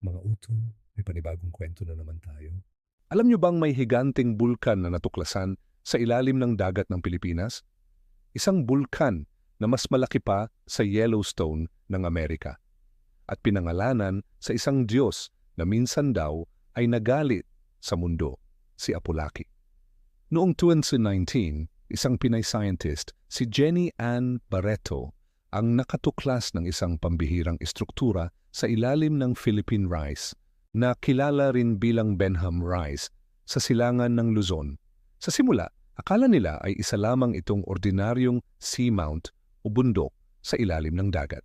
Mga utol, may panibagong kwento na naman tayo. Alam niyo bang may higanting bulkan na natuklasan sa ilalim ng dagat ng Pilipinas? Isang bulkan na mas malaki pa sa Yellowstone ng Amerika. At pinangalanan sa isang Diyos na minsan daw ay nagalit sa mundo, si Apolaki. Noong 2019, isang Pinay scientist, si Jenny Ann Barreto, ang nakatuklas ng isang pambihirang estruktura sa ilalim ng Philippine rice na kilala rin bilang Benham rice sa silangan ng Luzon. Sa simula, akala nila ay isa lamang itong ordinaryong seamount o bundok sa ilalim ng dagat.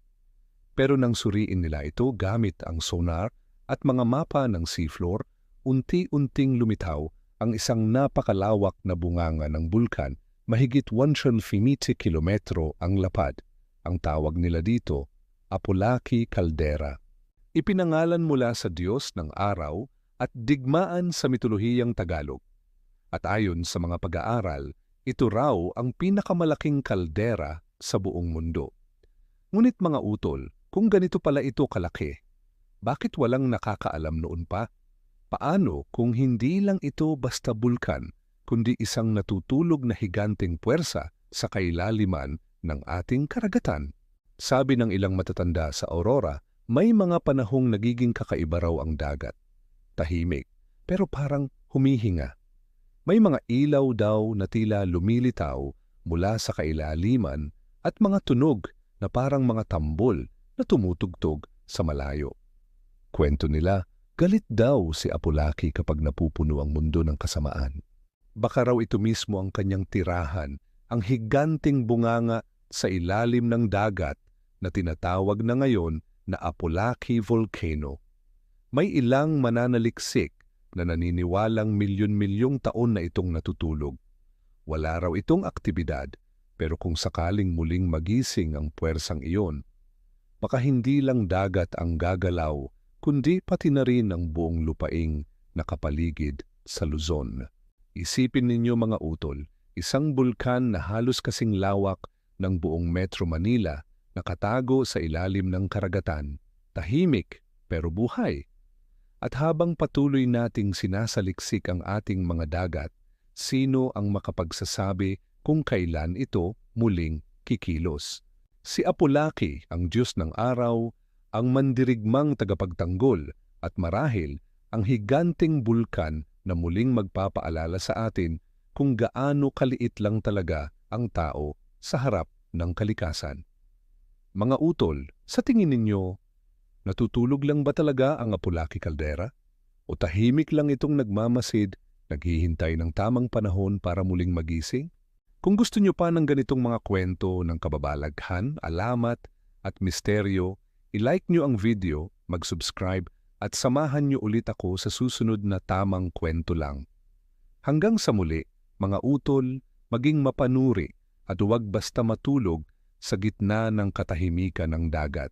Pero nang suriin nila ito gamit ang sonar at mga mapa ng seafloor, unti-unting lumitaw ang isang napakalawak na bunganga ng bulkan, mahigit 150 kilometro ang lapad. Ang tawag nila dito, Apolaki Caldera. Ipinangalan mula sa Diyos ng araw at digmaan sa mitolohiyang Tagalog. At ayon sa mga pag-aaral, ito raw ang pinakamalaking kaldera sa buong mundo. Ngunit mga utol, kung ganito pala ito kalaki, bakit walang nakakaalam noon pa? Paano kung hindi lang ito basta bulkan, kundi isang natutulog na higanteng puwersa sa kailaliman ng ating karagatan? Sabi ng ilang matatanda sa Aurora, may mga panahong nagiging kakaiba raw ang dagat. Tahimik, pero parang humihinga. May mga ilaw daw na tila lumilitaw mula sa kailaliman at mga tunog na parang mga tambol na tumutugtog sa malayo. Kwento nila, galit daw si Apolaki kapag napupuno ang mundo ng kasamaan. Baka raw ito mismo ang kanyang tirahan, ang higanting bunganga sa ilalim ng dagat na tinatawag na ngayon na Apolaki Volcano. May ilang mananaliksik na naniniwalang milyon-milyong taon na itong natutulog. Wala raw itong aktibidad, pero kung sakaling muling magising ang puwersang iyon, baka hindi lang dagat ang gagalaw, kundi pati na rin ang buong lupaing nakapaligid sa Luzon. Isipin ninyo mga utol, isang bulkan na halos kasing lawak ng buong Metro Manila nakatago sa ilalim ng karagatan, tahimik pero buhay. At habang patuloy nating sinasaliksik ang ating mga dagat, sino ang makapagsasabi kung kailan ito muling kikilos? Si Apolaki, ang Diyos ng araw, ang mandirigmang tagapagtanggol at marahil ang higanting bulkan na muling magpapaalala sa atin kung gaano kaliit lang talaga ang tao sa harap ng kalikasan. Mga utol, sa tingin ninyo, natutulog lang ba talaga ang Apolaki Caldera? O tahimik lang itong nagmamasid, naghihintay ng tamang panahon para muling magising? Kung gusto nyo pa ng ganitong mga kwento ng kababalaghan, alamat at misteryo, i-like nyo ang video, mag-subscribe at samahan nyo ulit ako sa susunod na tamang kwento lang. Hanggang sa muli, mga utol, maging mapanuri at huwag basta matulog sa gitna ng katahimikan ng dagat.